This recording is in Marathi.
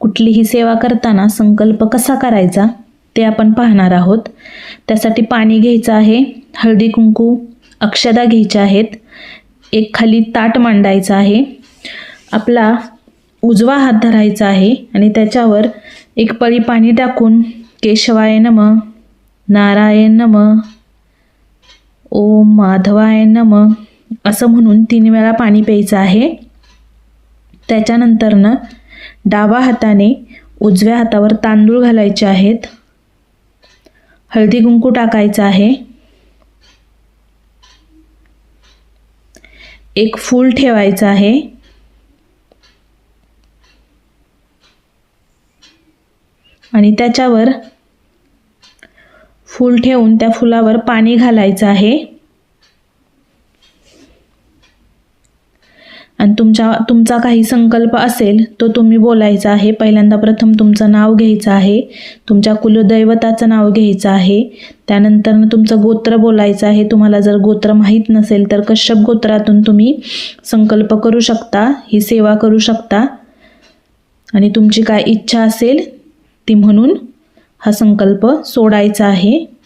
कुठलीही सेवा करताना संकल्प कसा करायचा ते आपण पाहणार आहोत. त्यासाठी पाणी घ्यायचं आहे हळदी कुंकू अक्षदा घ्यायच्या आहेत एक खाली ताट मांडायचं आहे आपला उजवा हात धरायचा आहे आणि त्याच्यावर एक पळी पाणी टाकून केशवाय नम नारायण नम ओम माधवाय नम असं म्हणून तीन वेळा पाणी प्यायचं आहे. त्याच्यानंतरनं डावा हाताने उजव्या हातावर तांदूळ घालायचे आहेत. हळदी कुंकू टाकायचं आहे. एक फूल ठेवायचं आहे. आणि त्याच्यावर फूल ठेवून त्या फुलावर पाणी घालायचं आहे. आणि तुमच्या तुमचा काही संकल्प असेल तो तुम्ही बोलायचा आहे. पहिल्यांदा प्रथम तुमचं नाव घ्यायचं आहे. तुमच्या कुलदैवताचं नाव घ्यायचं आहे. त्यानंतर तुमचं गोत्र बोलायचं आहे. तुम्हाला जर गोत्र माहीत नसेल तर कश्यप गोत्रातून तुम्ही संकल्प करू शकता ही सेवा करू शकता. आणि तुमची काय इच्छा असेल ती म्हणून हा संकल्प सोडायचा आहे.